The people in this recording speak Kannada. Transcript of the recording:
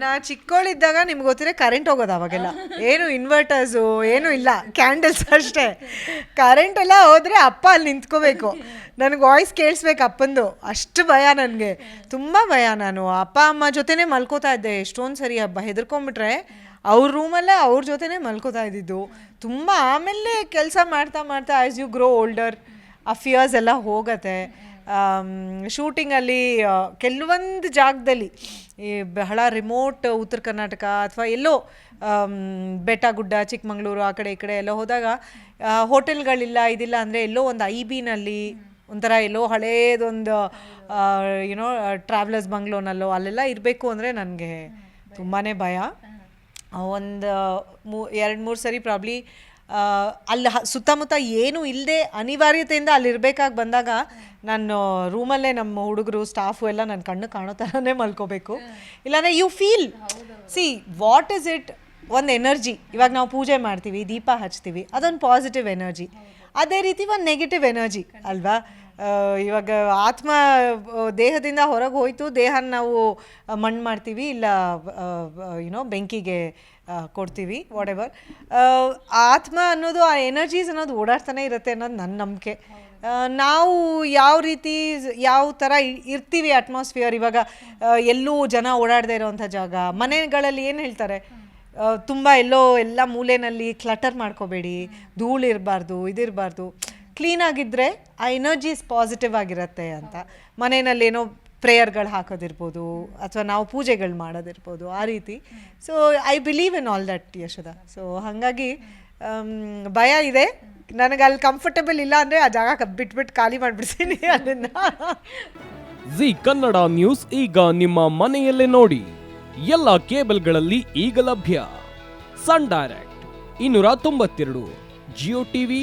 ನಾ ಚಿಕ್ಕವಳಿದ್ದಾಗ ನಿಮ್ಗೆ ಗೊತ್ತಿದೆ ಕರೆಂಟ್ ಹೋಗೋದು ಅವಾಗೆಲ್ಲ. ಏನು ಇನ್ವರ್ಟರ್ಸು ಏನು ಇಲ್ಲ. ಕ್ಯಾಂಡಲ್ಸ್ ಅಷ್ಟೇ. ಕರೆಂಟ್ ಎಲ್ಲ ಹೋದರೆ ಅಪ್ಪ ಅಲ್ಲಿ ನಿಂತ್ಕೋಬೇಕು. ನನಗೆ ವಾಯ್ಸ್ ಕೇಳಿಸ್ಬೇಕು ಅಪ್ಪಂದು. ಅಷ್ಟು ಭಯ ನನಗೆ. ತುಂಬ ಭಯ ನಾನು. ಅಪ್ಪ, ಅಮ್ಮ ಜೊತೆನೇ ಮಲ್ಕೋತಾ ಇದ್ದೆ. ಎಷ್ಟೊಂದು ಸರಿ ಹಬ್ಬ. ಹೆದರ್ಕೊಂಬಿಟ್ರೆ ಅವ್ರ ರೂಮಲ್ಲೇ ಅವ್ರ ಜೊತೆನೇ ಮಲ್ಕೋತಾ ಇದ್ದಿದ್ದು. ತುಂಬ ಆಮೇಲೆ ಕೆಲಸ ಮಾಡ್ತಾ ಮಾಡ್ತಾ ಆ್ಯಸ್ ಯು ಗ್ರೋ ಓಲ್ಡರ್ ಆ ಫಿಯರ್ಸ್ ಎಲ್ಲ ಹೋಗತ್ತೆ. ಶೂಟಿಂಗಲ್ಲಿ ಕೆಲವೊಂದು ಜಾಗದಲ್ಲಿ ಈ ಬಹಳ ರಿಮೋಟ್ ಉತ್ತರ ಕರ್ನಾಟಕ ಅಥವಾ ಎಲ್ಲೋ ಬೆಟ್ಟ ಗುಡ್ಡ ಚಿಕ್ಕಮಂಗ್ಳೂರು ಆ ಕಡೆ ಈ ಕಡೆ ಎಲ್ಲ ಹೋದಾಗ ಹೋಟೆಲ್ಗಳಿಲ್ಲ ಇದಿಲ್ಲ ಅಂದರೆ ಎಲ್ಲೋ ಒಂದು ಐ ಬಿನಲ್ಲಿ ಒಂಥರ ಎಲ್ಲೋ ಹಳೇದೊಂದು ಏನೋ ಟ್ರಾವೆಲರ್ಸ್ ಬಂಗ್ಲೋನಲ್ಲೋ ಅಲ್ಲೆಲ್ಲ ಇರಬೇಕು ಅಂದರೆ ನನಗೆ ತುಂಬಾ ಭಯ. ಒಂದು ಮೂ ಎರಡು ಮೂರು ಸರಿ ಪ್ರಾಬ್ಲಿ ಅಲ್ಲಿ ಸುತ್ತಮುತ್ತ ಏನೂ ಇಲ್ಲದೆ ಅನಿವಾರ್ಯತೆಯಿಂದ ಅಲ್ಲಿ ಇರಬೇಕಾಗಿ ಬಂದಾಗ ನಾನು ರೂಮಲ್ಲೇ ನಮ್ಮ ಹುಡುಗರು ಸ್ಟಾಫು ಎಲ್ಲ ನನ್ನ ಕಣ್ಣು ಕಾಣೋ ಥರನೇ ಮಲ್ಕೋಬೇಕು. ಇಲ್ಲಾಂದರೆ you feel see what is it ಒಂದು ಎನರ್ಜಿ ಇವಾಗ ನಾವು ಪೂಜೆ ಮಾಡ್ತೀವಿ, ದೀಪ ಹಚ್ತೀವಿ, ಅದೊಂದು ಪಾಸಿಟಿವ್ ಎನರ್ಜಿ ಅದೇ ರೀತಿ ಒಂದು ನೆಗೆಟಿವ್ ಎನರ್ಜಿ ಅಲ್ವಾ? ಇವಾಗ ಆತ್ಮ ದೇಹದಿಂದ ಹೊರಗೆ ಹೋಯಿತು, ದೇಹನ ನಾವು ಮಣ್ಣು ಮಾಡ್ತೀವಿ, ಇಲ್ಲ ಯುನೋ ಬೆಂಕಿಗೆ ಕೊಡ್ತೀವಿ ವಾಟ್ ಎವರ್ ಆತ್ಮ ಅನ್ನೋದು, ಆ ಎನರ್ಜೀಸ್ ಅನ್ನೋದು ಓಡಾಡ್ತಾನೆ ಇರುತ್ತೆ ಅನ್ನೋದು ನನ್ನ ನಂಬಿಕೆ. ನಾವು ಯಾವ ರೀತಿ, ಯಾವ ಥರ ಇರ್ತೀವಿ ಅಟ್ಮಾಸ್ಫಿಯರ್ ಇವಾಗ ಎಲ್ಲೂ ಜನ ಓಡಾಡದೇ ಇರೋವಂಥ ಜಾಗ, ಮನೆಗಳಲ್ಲಿ ಏನು ಹೇಳ್ತಾರೆ ತುಂಬ ಎಲ್ಲೋ ಎಲ್ಲ ಮೂಲೆಯಲ್ಲಿ ಕ್ಲಟರ್ ಮಾಡ್ಕೋಬೇಡಿ ಧೂಳು ಇರಬಾರ್ದು ಇದಿರಬಾರ್ದು ಕ್ಲೀನಾಗಿದ್ದರೆ ಆ ಎನರ್ಜೀಸ್ ಪಾಸಿಟಿವ್ ಆಗಿರುತ್ತೆ ಅಂತ. ಮನೆಯಲ್ಲಿ ಏನೋ ಪ್ರೇಯರ್ಗಳು ಹಾಕೋದಿರ್ಬೋದು, ಅಥವಾ ನಾವು ಪೂಜೆಗಳು ಮಾಡೋದಿರ್ಬೋದು, ಆ ರೀತಿ. So I believe in all that Yashoda so ಹಾಗಾಗಿ ಭಯ ಇದೆ. ನನಗೆ ಅಲ್ಲಿ ಕಂಫರ್ಟಬಲ್ ಇಲ್ಲ ಅಂದರೆ ಆ ಜಾಗ ಬಿಟ್ಬಿಟ್ಟು ಖಾಲಿ ಮಾಡಿಬಿಡ್ತೀನಿ ಅದನ್ನು ಜಿ ಕನ್ನಡ ನ್ಯೂಸ್ ಈಗ ನಿಮ್ಮ ಮನೆಯಲ್ಲೇ ನೋಡಿ. ಎಲ್ಲ ಕೇಬಲ್ಗಳಲ್ಲಿ ಈಗ ಲಭ್ಯ. ಸನ್ ಡೈರೆಕ್ಟ್, ಇನ್ನೂರ ತೊಂಬತ್ತೆರಡು ಜಿಯೋ ಟಿವಿ